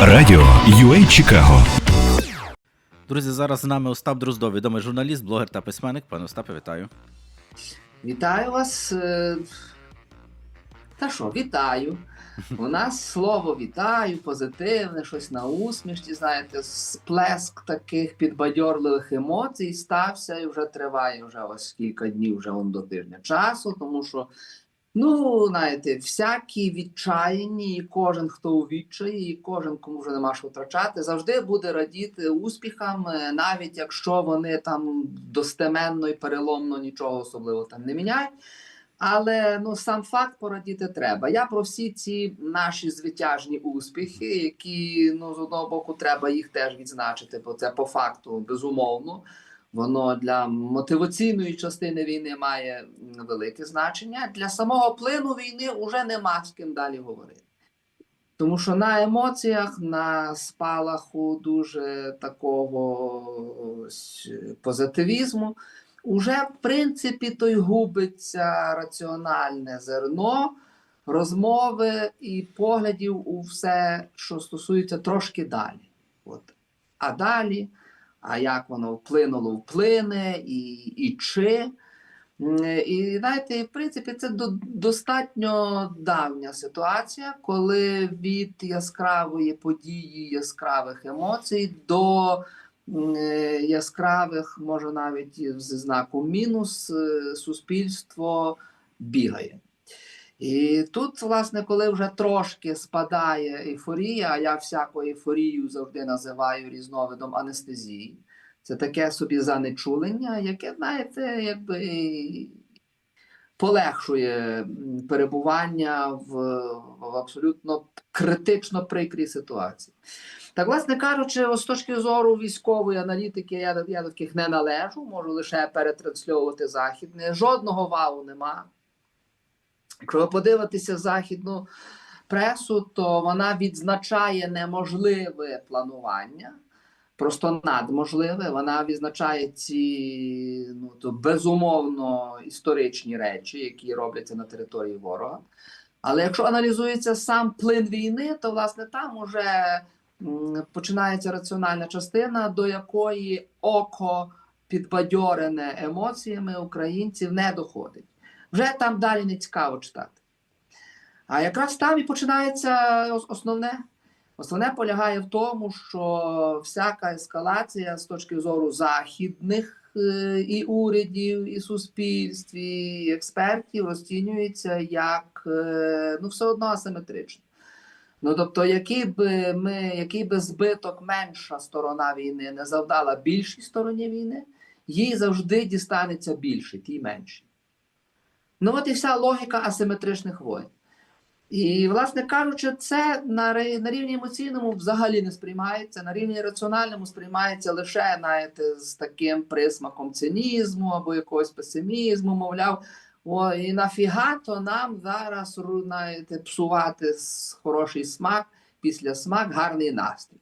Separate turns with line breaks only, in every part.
Радіо UA Чикаго.
Друзі, зараз з нами Остап Дроздов, відомий журналіст, блогер та письменник. Пане Остапе, вітаю.
Вітаю вас. е, Та що, вітаю. У нас слово вітаю, позитивне, щось на усмішці, знаєте, сплеск таких підбадьорливих емоцій стався і вже триває вже ось кілька днів, вже он до тижня часу, тому що, ну, знаєте, всякі відчаянні, і кожен, хто у відчаї, і кожен, кому вже нема що втрачати, завжди буде радіти успіхам, е, навіть якщо вони там достеменно і переломно нічого особливо там не міняють. Але ну сам факт порадіти треба. Я про всі ці наші звитяжні успіхи, які ну з одного боку треба їх теж відзначити, бо це по факту безумовно. Воно для мотиваційної частини війни має велике значення. Для самого плину війни вже нема з ким далі говорити. Тому що на емоціях, на спалаху дуже такого позитивізму, уже в принципі той губиться раціональне зерно розмови і поглядів у все, що стосується трошки далі. От. А далі, а як воно вплинуло, вплине, і, і чи. І знаєте, в принципі, це до, достатньо давня ситуація, коли від яскравої події, яскравих емоцій до яскравих, може навіть зі знаком мінус, е, суспільство бігає. І тут, власне, коли вже трошки спадає ейфорія, а я всяку ейфорію завжди називаю різновидом анестезії. Це таке собі занечулення, яке, знаєте, якби полегшує перебування в, в абсолютно критично прикрій ситуації. Так, власне кажучи, з точки зору військової аналітики, я, до- таких не належу, можу лише перетрансльовувати західне. Жодного вау нема. Якщо ви подивитеся західну пресу, то вона відзначає неможливе планування, просто надможливе. Вона відзначає ці ну, то безумовно історичні речі, які робляться на території ворога. Але якщо аналізується сам плин війни, то власне там уже починається раціональна частина, до якої око підбадьорене емоціями українців не доходить. Вже там далі не цікаво читати. А якраз там і починається основне. Основне полягає в тому, що всяка ескалація з точки зору західних е, і урядів, і суспільств, і експертів розцінюється як е, ну, все одно асиметрично. Ну, тобто, який би ми, який би збиток менша сторона війни не завдала більшій стороні війни, їй завжди дістанеться більше, тій меншій. Ну, от і вся логіка асиметричних воєн. І, власне кажучи, це на, на рівні емоційному взагалі не сприймається, на рівні раціональному сприймається лише знаєте, з таким присмаком цинізму або якогось песимізму, мовляв, о, і нафіга то нам зараз знаєте, псувати хороший смак, після смак, гарний настрій.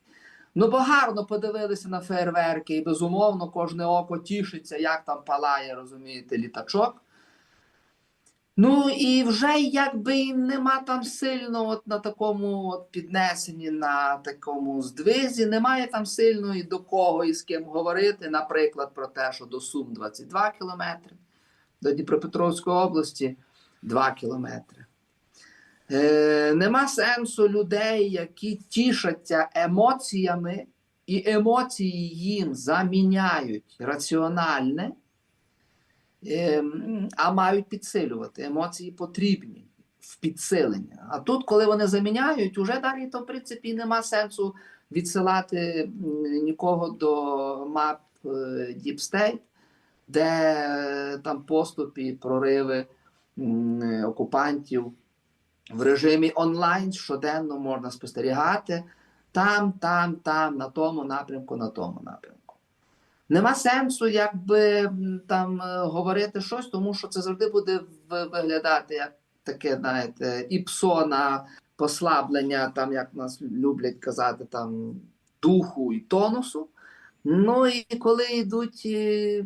Ну, бо гарно подивилися на фейерверки, і безумовно кожне око тішиться, як там палає, розумієте, літачок. Ну і вже якби нема там сильно от на такому от піднесенні, на такому здвизі, немає там сильно і до кого і з ким говорити, наприклад, про те, що до Сум 22 кілометри, до Дніпропетровської області 2 кілометри. Е, нема сенсу людей, які тішаться емоціями, і емоції їм заміняють раціональне. Ем, а мають підсилювати. Емоції потрібні в підсилення. А тут, коли вони заміняють, уже далі то в принципі нема сенсу відсилати нікого до мап State, де там поступи, прориви окупантів в режимі онлайн щоденно можна спостерігати там, там, там, на тому напрямку, на тому напрямку. Нема сенсу, якби там е, говорити щось, тому що це завжди буде виглядати як таке, знаєте, іпсо на послаблення, там, як нас люблять казати, там духу і тонусу. Ну і коли йдуть е,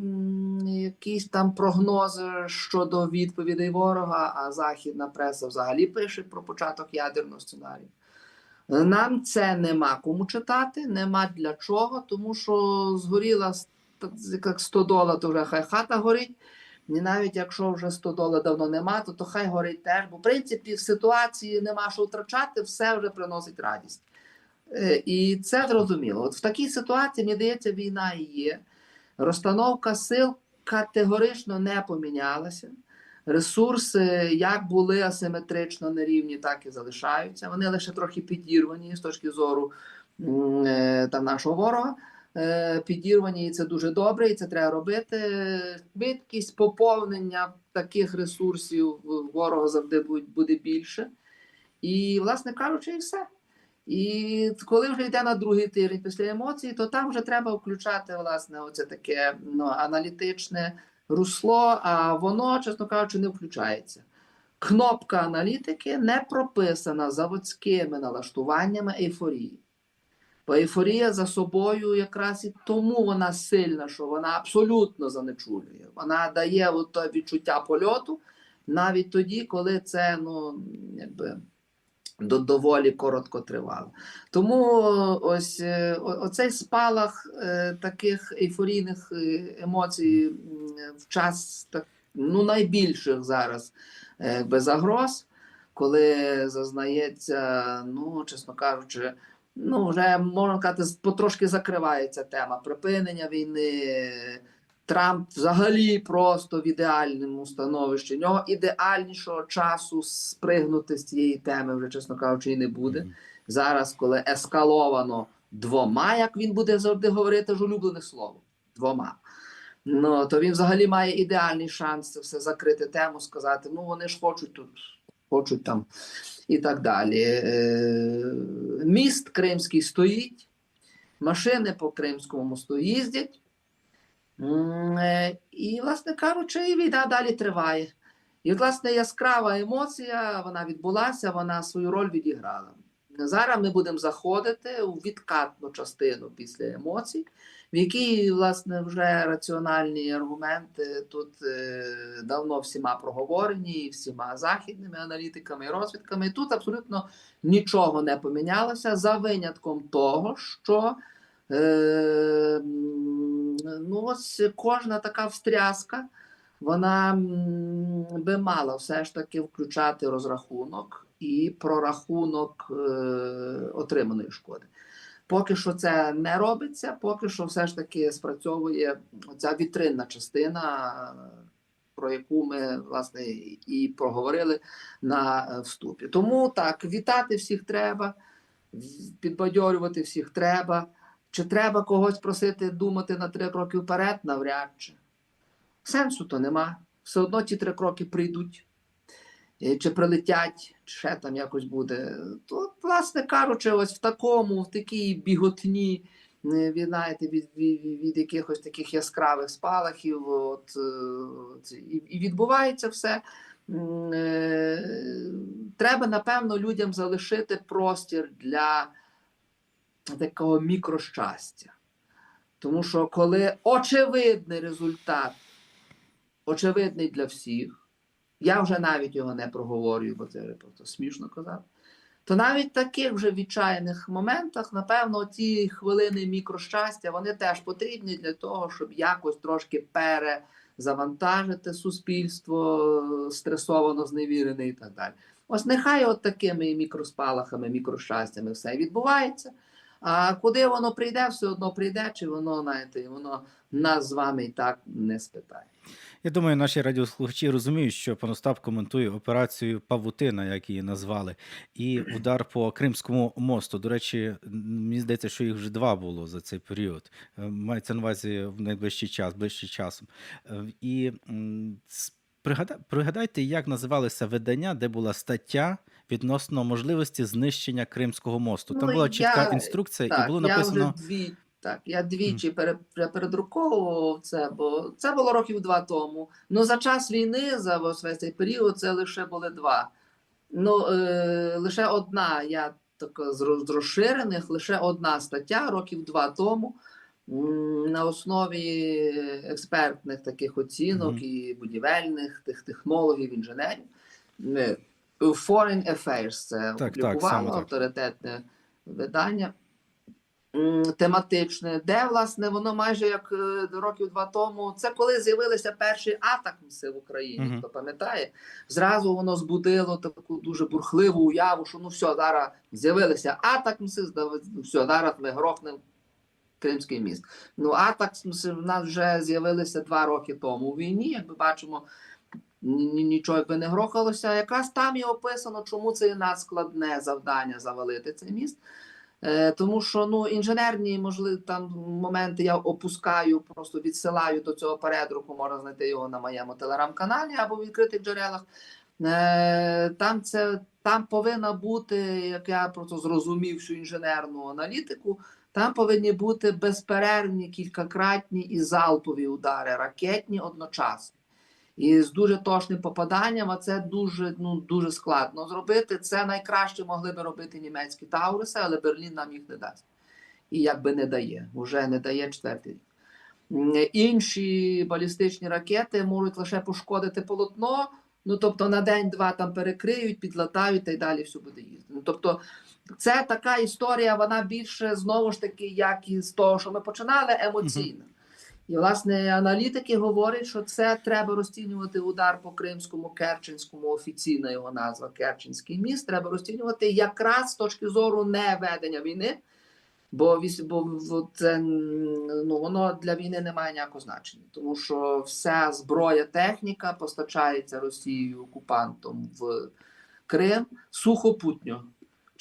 якісь там прогнози щодо відповідей ворога, а західна преса взагалі пише про початок ядерного сценарію. Нам це нема кому читати, нема для чого, тому що згоріла як 100 доларів, то вже хай хата горить. І навіть якщо вже 100 доларів давно нема, то, то хай горить теж. Бо в принципі в ситуації нема що втрачати, все вже приносить радість. Е, І це зрозуміло. От в такій ситуації, мені здається, війна і є. Розстановка сил категорично не помінялася. Ресурси як були асиметрично на рівні, так і залишаються. Вони лише трохи підірвані з точки зору е, там, нашого ворога. Е, Підірвані, і це дуже добре, і це треба робити. Швидкість поповнення таких ресурсів ворога завжди буде, більше. І, власне кажучи, і все. І коли вже йде на другий тиждень після емоцій, то там вже треба включати власне оце таке ну, аналітичне русло, а воно, чесно кажучи, не включається. Кнопка аналітики не прописана заводськими налаштуваннями ейфорії. Бо ейфорія за собою якраз і тому вона сильна, що вона абсолютно занечулює. Вона дає те відчуття польоту навіть тоді, коли це ну, якби, до, доволі коротко тривало. Тому ось е, оцей спалах е, таких ейфорійних е, емоцій в час ну, найбільших зараз якби, загроз, коли зазнається, ну, чесно кажучи, ну, вже можна сказати, з- потрошки закривається тема припинення війни. Трамп взагалі просто в ідеальному становищі. У нього ідеальнішого часу спригнути з цієї теми, вже чесно кажучи, і не буде. Зараз, коли ескаловано двома, як він буде завжди говорити ж улюблене слово. Двома. Ну, то він взагалі має ідеальний шанс це все закрити тему, сказати: ну вони ж хочуть тут, хочуть там і так далі. Е, Міст Кримський стоїть, машини по Кримському мосту їздять. Е, І, власне кажучи, і війна далі триває. І, власне, яскрава емоція, вона відбулася, вона свою роль відіграла. Зараз ми будемо заходити у відкатну частину після емоцій, в якій, власне, вже раціональні аргументи тут е, давно всіма проговорені, всіма західними аналітиками і розвідками. Тут абсолютно нічого не помінялося за винятком того, що е, ну, ось кожна така встряска, вона би мала все ж таки включати розрахунок і прорахунок е, отриманої шкоди. Поки що це не робиться, поки що все ж таки спрацьовує ця вітринна частина, про яку ми власне і проговорили на е, вступі. Тому так, вітати всіх треба, підбадьорювати всіх треба. Чи треба когось просити думати на три кроки вперед? Навряд чи. Сенсу то нема. Все одно ті три кроки прийдуть, чи прилетять, чи ще там якось буде. То, власне кажучи, ось в такому, в такій біготні, е, від, знаєте, від, від, від якихось таких яскравих спалахів, от, е, і, відбувається все. Е, Треба, напевно, людям залишити простір для такого мікрощастя. Тому що коли очевидний результат, очевидний для всіх, я вже навіть його не проговорюю, бо це просто смішно казати. То навіть в таких вже відчайних моментах, напевно, ті хвилини мікрощастя, вони теж потрібні для того, щоб якось трошки перезавантажити суспільство, стресовано, зневірене і так далі. Ось нехай от такими мікроспалахами, мікрощастями все відбувається. А куди воно прийде, все одно прийде, чи воно, знаєте, воно нас з вами і так не спитає.
Я думаю, наші радіослухачі розуміють, що пан Остап коментує операцію Павутина, як її назвали, і удар по Кримському мосту. До речі, мені здається, що їх вже два було за цей період. Е, Мається на увазі в найближчий час, ближчий часом. Е, І пригадайте, як називалися видання, де була стаття відносно можливості знищення Кримського мосту. Там
Ну,
була чітка
я-
інструкція, і
Так,
було
я
написано.
вже дві, так, я двічі пере, пере- передруковував це, бо це було років два тому. Ну за час війни, за весь цей період, це лише були два. Ну е, лише одна, я така з розширених, лише одна стаття років два тому. На основі експертних таких оцінок
Мгм.
і будівельних тих технологів, інженерів. Е, Foreign Affairs це
Так, так,
опублікувало
так.
авторитетне видання тематичне, де власне воно майже як е, років два тому. Це коли з'явилися перші атакмси в Україні.
Мгм.
Хто пам'ятає, зразу воно збудило таку дуже бурхливу уяву, що ну все, зараз з'явилися атакмси, все, зараз ми грохнемо Кримський міст. Ну, атакмси в нас вже з'явилися два роки тому у війні. Як ми бачимо, ні- ні- нічого якби не грохалося. Якраз там і описано, чому це і надскладне завдання завалити цей міст. Е, тому що ну, інженерні можливо, там моменти я опускаю, просто відсилаю до цього передруку, можна знайти його на моєму телеграм-каналі або в відкритих джерелах. Е, там, це, там повинна бути, як я просто зрозумів всю інженерну аналітику, там повинні бути безперервні, кількакратні і залпові удари, ракетні одночасно. І з дуже точним попаданням, а це дуже, ну, дуже складно зробити. Це найкраще могли би робити німецькі Тауруси, але Берлін нам їх не дасть. І якби не дає, вже не дає четвертий рік. Інші балістичні ракети можуть лише пошкодити полотно, ну тобто на день-два там перекриють, підлатають та й далі все буде їздити. Ну, тобто, це така історія, вона більше знову ж таки, як і з того, що ми починали, емоційна. І, власне, аналітики говорять, що це треба розцінювати удар по Кримському, Керченському, офіційна його назва Керченський міст. Треба розцінювати якраз з точки зору не ведення війни, бо, бо це, ну, воно для війни не має ніякого значення, тому що вся зброя, техніка постачається Росією окупантом в Крим сухопутньо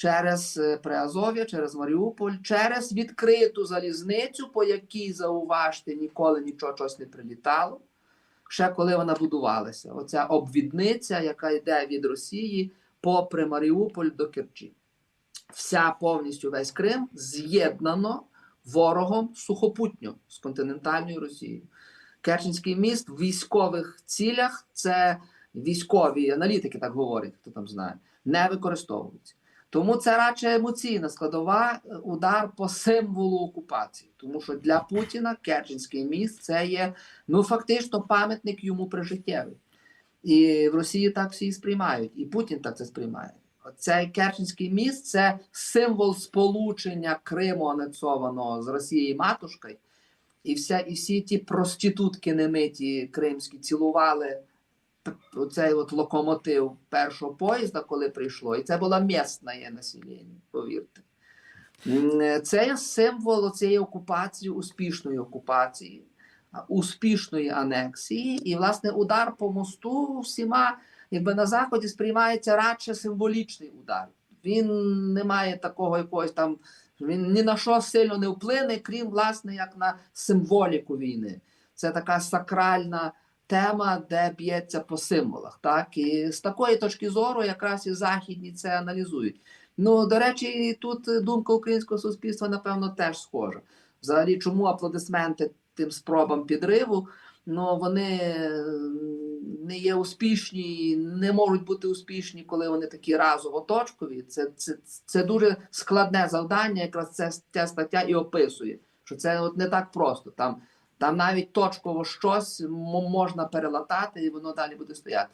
через е, Приазов'я, через Маріуполь, через відкриту залізницю, по якій зауважте, ніколи нічого чогось не прилітало. Ще коли вона будувалася, оця обвідниця, яка йде від Росії попри Маріуполь до Керчі. Вся повністю весь Крим з'єднано ворогом сухопутньо з континентальною Росією. Керченський міст в військових цілях це військові аналітики, так говорять, хто там знає, не використовуються. Тому це радше емоційна складова е, удар по символу окупації. Тому що для Путіна Керченський міст це є ну фактично пам'ятник йому прижиттєвий. І в Росії так всі сприймають, і Путін так це сприймає. Цей Керченський міст це символ сполучення Криму анексованого з Росією матушкою. І, вся, і всі ті проститутки немиті кримські цілували оцей от локомотив першого поїзда, коли прийшло. І це була місне населення, повірте. Це є символ цієї окупації, успішної окупації, успішної анексії. І, власне, удар по мосту всіма, якби на Заході сприймається радше символічний удар. Він не має такого якогось там, він ні на що сильно не вплине, крім, власне, як на символіку війни. Це така сакральна тема, де б'ється по символах. Так? І з такої точки зору якраз і західні це аналізують. Ну, до речі, тут думка українського суспільства, напевно, теж схожа. Взагалі, чому аплодисменти тим спробам підриву? Ну, вони не є успішні, не можуть бути успішні, коли вони такі разово точкові. Це, це, це дуже складне завдання, якраз це ця стаття і описує, що це от не так просто. Там, там навіть точково щось можна перелатати, і воно далі буде стояти.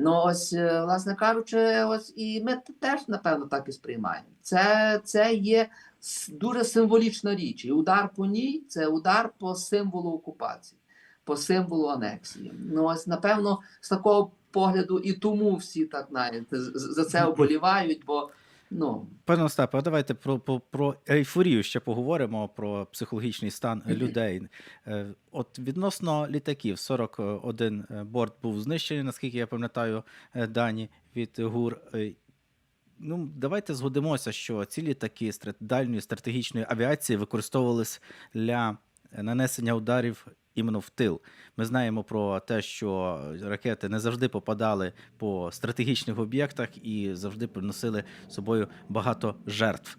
Ну, ось, е, власне кажучи, ось і ми теж, напевно, так і сприймаємо. Це, це є дуже символічна річ. І удар по ній це удар по символу окупації, по символу анексії. Ну, ось, напевно, з такого погляду і тому всі так з- за це оболівають, бо ну,
Пане Остапе, а давайте про, про, про ейфорію ще поговоримо, про психологічний стан людей. Е, От відносно літаків, 41 борт був знищений, наскільки я пам'ятаю е, дані від ГУР. Е, Ну, давайте згодимося, що ці літаки стра- дальньої стратегічної авіації використовувались для нанесення ударів іменно в тил. Ми знаємо про те, що ракети не завжди попадали по стратегічних об'єктах і завжди приносили собою багато жертв.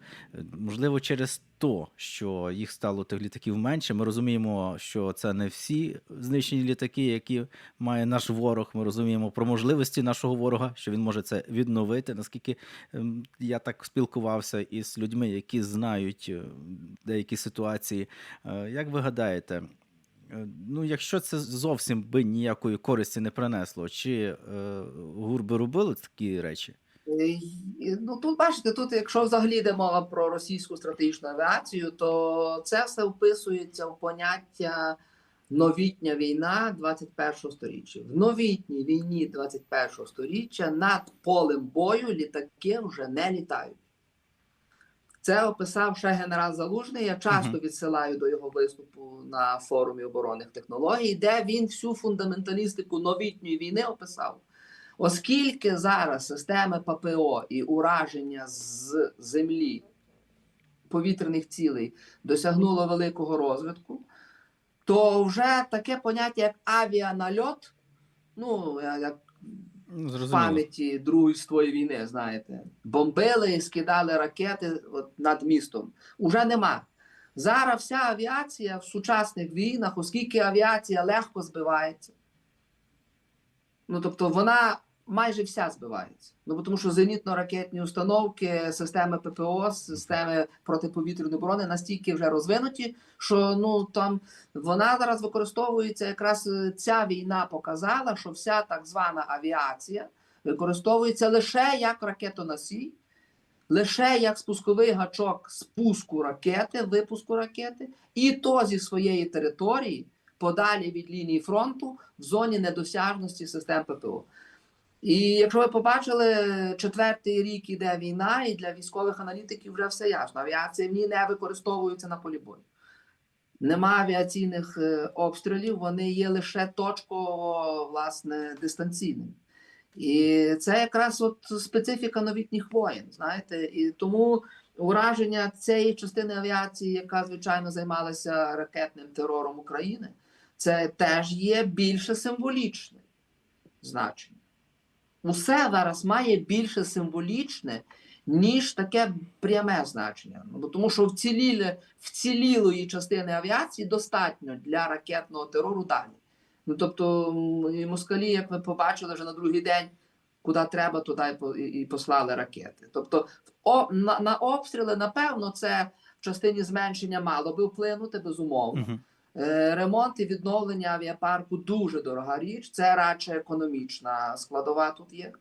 Можливо, через то, що їх стало тих літаків менше. Ми розуміємо, що це не всі знищені літаки, які має наш ворог. Ми розуміємо про можливості нашого ворога, що він може це відновити. Наскільки ем, я так спілкувався із людьми, які знають е, деякі ситуації. Е, Як ви гадаєте? Е, Ну, якщо це зовсім би ніякої користі не принесло, чи е, гур би робили такі речі?
Е, Ну тут бачите, тут, якщо взагалі йде мова про російську стратегічну авіацію, то це все вписується в поняття новітня війна 21 сторіччя. В новітній війні 21 сторіччя над полем бою літаки вже не літають. Це описав ще генерал Залужний. Я часто відсилаю до його виступу на форумі оборонних технологій, де він всю фундаменталістику новітньої війни описав. Оскільки зараз системи ППО і ураження з землі повітряних цілей досягнуло великого розвитку, то вже таке поняття, як авіанальот, ну, як
Зрозуміло.
пам'яті Другої світової війни, знаєте, бомбили скидали ракети от, над містом. Уже нема. Зараз вся авіація в сучасних війнах, оскільки авіація легко збивається. Ну, тобто вона майже вся збивається. Ну, тому що зенітно-ракетні установки, системи ППО, системи протиповітряної оборони настільки вже розвинуті, що ну там вона зараз використовується. Якраз е, ця війна показала, що вся так звана авіація використовується лише як ракетоносій, лише як спусковий гачок спуску ракети, випуску ракети, і то зі своєї території, подалі від лінії фронту, в зоні недосяжності систем ППО. І якщо ви побачили, четвертий рік іде війна, і для військових аналітиків вже все ясно. Авіація не використовується на полі бою. Нема авіаційних е, обстрілів, вони є лише точково, власне, дистанційними. І це якраз от специфіка новітніх воєн, знаєте, і тому ураження цієї частини авіації, яка звичайно займалася ракетним терором України, це теж є більше символічне значення. Усе зараз має більше символічне, ніж таке пряме значення. Ну, тому що вцілілі, вцілілої частини авіації достатньо для ракетного терору далі. Ну тобто, і москалі, як ви побачили вже на другий день, куди треба, туди і послали ракети. Тобто, о, на, на обстріли, напевно, це в частині зменшення мало би вплинути, безумовно. Е, Ремонт і відновлення авіапарку дуже дорога річ. Це радше економічна складова тут є.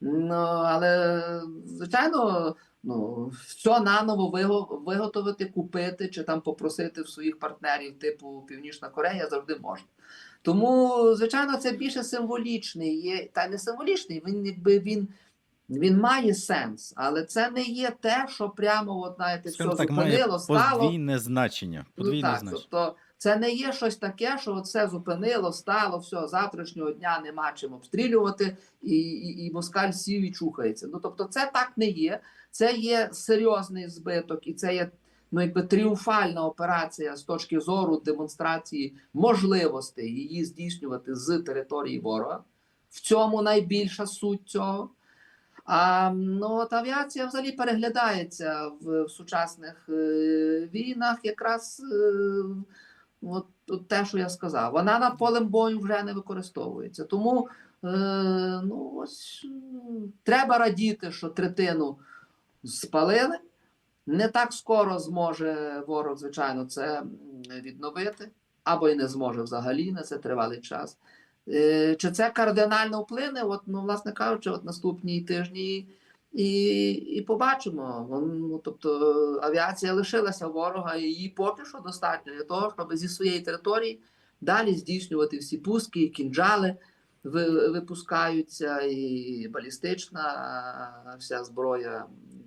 Ну, але, звичайно, ну, все наново виго- виготовити, купити чи там попросити в своїх партнерів, типу Північна Корея, завжди можна. Тому, звичайно, це більше символічний є, та не символічний, він якби він. Він має сенс, але це не є те, що прямо, от, знаєте, все
Скажімо так, має
зупинило, стало.
подвійне значення. Подвійне
Ну, так,
значення.
тобто це не є щось таке, що все зупинило, стало, все, завтрашнього дня нема чим обстрілювати, і, і, і москаль сів і чухається. Ну тобто, це так не є. Це є серйозний збиток, і це є ну, якби тріумфальна операція з точки зору демонстрації можливостей її здійснювати з території ворога. В цьому найбільша суть цього. А ну, от авіація взагалі переглядається в, в сучасних е, війнах, якраз е, от, от те, що я сказав. Вона на полем бою вже не використовується. Тому е, ну, ось, треба радіти, що третину спалили. Не так скоро зможе ворог, звичайно, це відновити, або й не зможе взагалі на це тривалий час. Е, Чи це кардинально вплине? От, ну, власне кажучи, от наступні тижні і, і побачимо. Ну, тобто авіація лишилася ворога, і її поки що достатньо для того, щоб зі своєї території далі здійснювати всі пуски, і кінжали випускаються, і балістична вся зброя.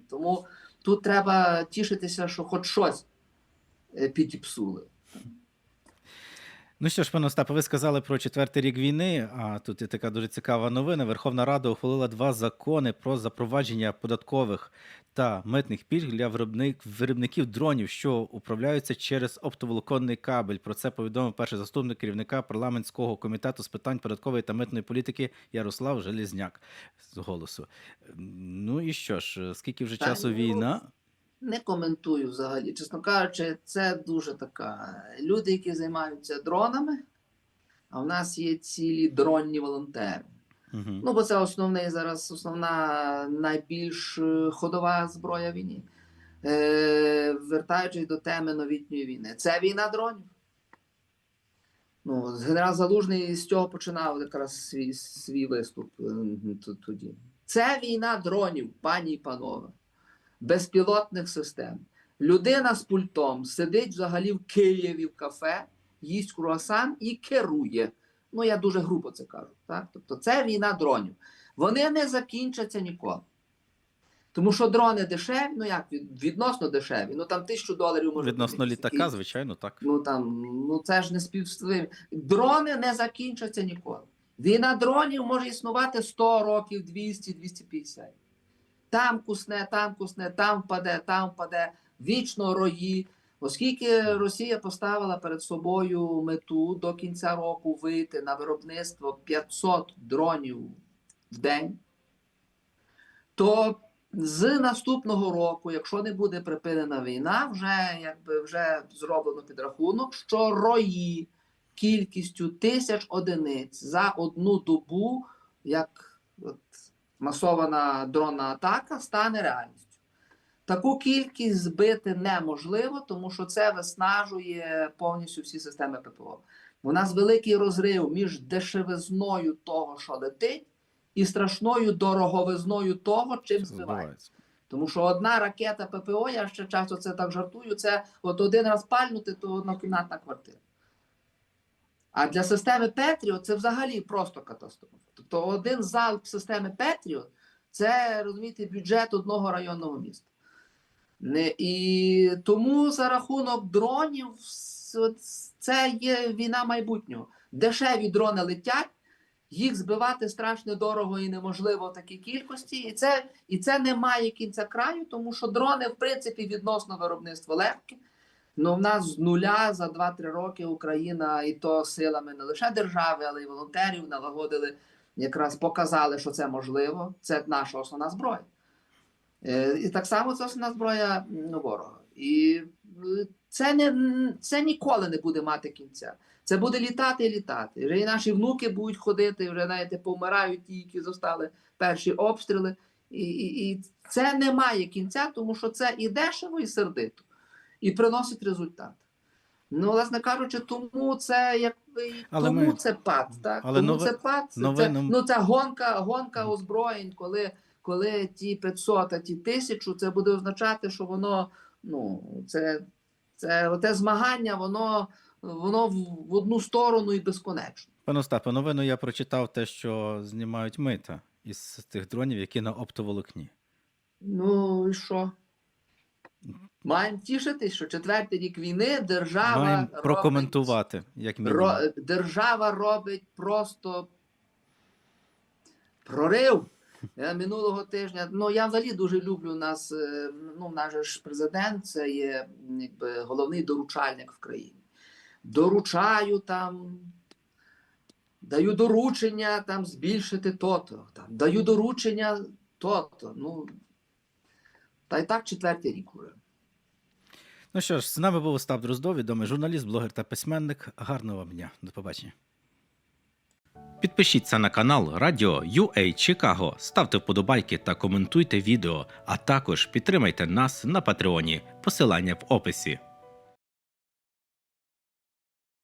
Тому тут треба тішитися, що хоч щось е, підіпсули.
Ну що ж, пане Остапе, ви сказали про четвертий рік війни. А тут є така дуже цікава новина. Верховна Рада ухвалила два закони про запровадження податкових та митних пільг для виробник, виробників дронів, що управляються через оптоволоконний кабель. Про це повідомив перший заступник керівника парламентського комітету з питань податкової та митної політики Ярослав Желізняк з голосу. Ну і що ж, скільки вже часу
ну,
війна?
Не коментую взагалі. Чесно кажучи, це дуже така. Люди, які займаються дронами, а в нас є цілі дронні волонтери.
Угу.
Ну, бо це основний зараз основна найбільш е, ходова зброя війни. Е, вертаючись до теми новітньої війни, це війна дронів. Ну, генерал Залужний з цього починав якраз свій, свій виступ е, тоді. Це війна дронів, пані і панове, безпілотних систем. Людина з пультом сидить взагалі в Києві в кафе, їсть круасан і керує. Ну, я дуже грубо це кажу. Так? Тобто це війна дронів. Вони не закінчаться ніколи. Тому що дрони дешеві, ну як від- відносно дешеві, ну там тисячу доларів може
Відносно
бути.
літака, звичайно, так.
Ну там ну це ж не співствим. Дрони не закінчаться ніколи. Війна дронів може існувати 100 років, 200, 250. Там кусне, там кусне, там впаде, там впаде, вічно рої. Оскільки Росія поставила перед собою мету до кінця року вийти на виробництво 500 дронів в день, то з наступного року, якщо не буде припинена війна, вже якби вже зроблено підрахунок, що рої кількістю тисяч одиниць за одну добу, як масована дронна атака, стане реальністю. Таку кількість збити неможливо, тому що це виснажує повністю всі системи ППО. У нас великий розрив між дешевизною того, що летить, і страшною дороговизною того, чим.
Збивається.
Тому що одна ракета ППО, я ще часто це так жартую, це от один раз пальнути, то однокімнатна квартира. А для системи Петріо це взагалі просто катастрофа. Тобто один залп системи Петріо це, розумієте, бюджет одного районного міста. І тому за рахунок дронів це є війна майбутнього. Дешеві дрони летять, їх збивати страшно дорого і неможливо в такій кількості. І це, і це не має кінця краю, тому що дрони, в принципі, відносно виробництва легкі. Ну, в нас з нуля за 2-3 роки Україна і то силами не лише держави, але й волонтерів налагодили, якраз показали, що це можливо. Це наша основна зброя. Е, І так само це основна зброя ворога. І е, це, не, це ніколи не буде мати кінця. Це буде літати і літати. Вже і наші внуки будуть ходити, вже знаєте, помирають ті, які зостали перші обстріли. І, і, і це не має кінця, тому що це і дешево, і сердито, і приносить результат. Ну, власне кажучи, тому це якби
Але
тому
ми-
це пад. Так?
але
тому
нове-
це пад. Це,
нове
це, ну, це гонка, гонка озброєнь, коли, коли ті 500, а ті 1000, це буде означати, що воно ну, це, це оте змагання, воно, воно в, в одну сторону і безконечно.
Пане Остапе, новину я прочитав те, що знімають мита із тих дронів, які на оптоволокні.
Ну і що? Маємо тішитись, що четвертий рік війни держава
Маємо
робить-
прокоментувати, як.
Ро, держава робить просто прорив. Минулого тижня, ну я взагалі дуже люблю нас. е, Ну, наш ж президент це є якби головний доручальник в країні. Доручаю там, даю доручення там збільшити то-то, там, даю доручення то-то. Ну, та й так четвертий рік уже.
Ну що ж, з нами був Остап Дроздов, відомий журналіст, блогер та письменник. Гарного вам дня. До побачення. Підпишіться на канал Радіо UA Чикаго, ставте вподобайки та коментуйте відео, а також підтримайте нас на Патреоні. Посилання в описі.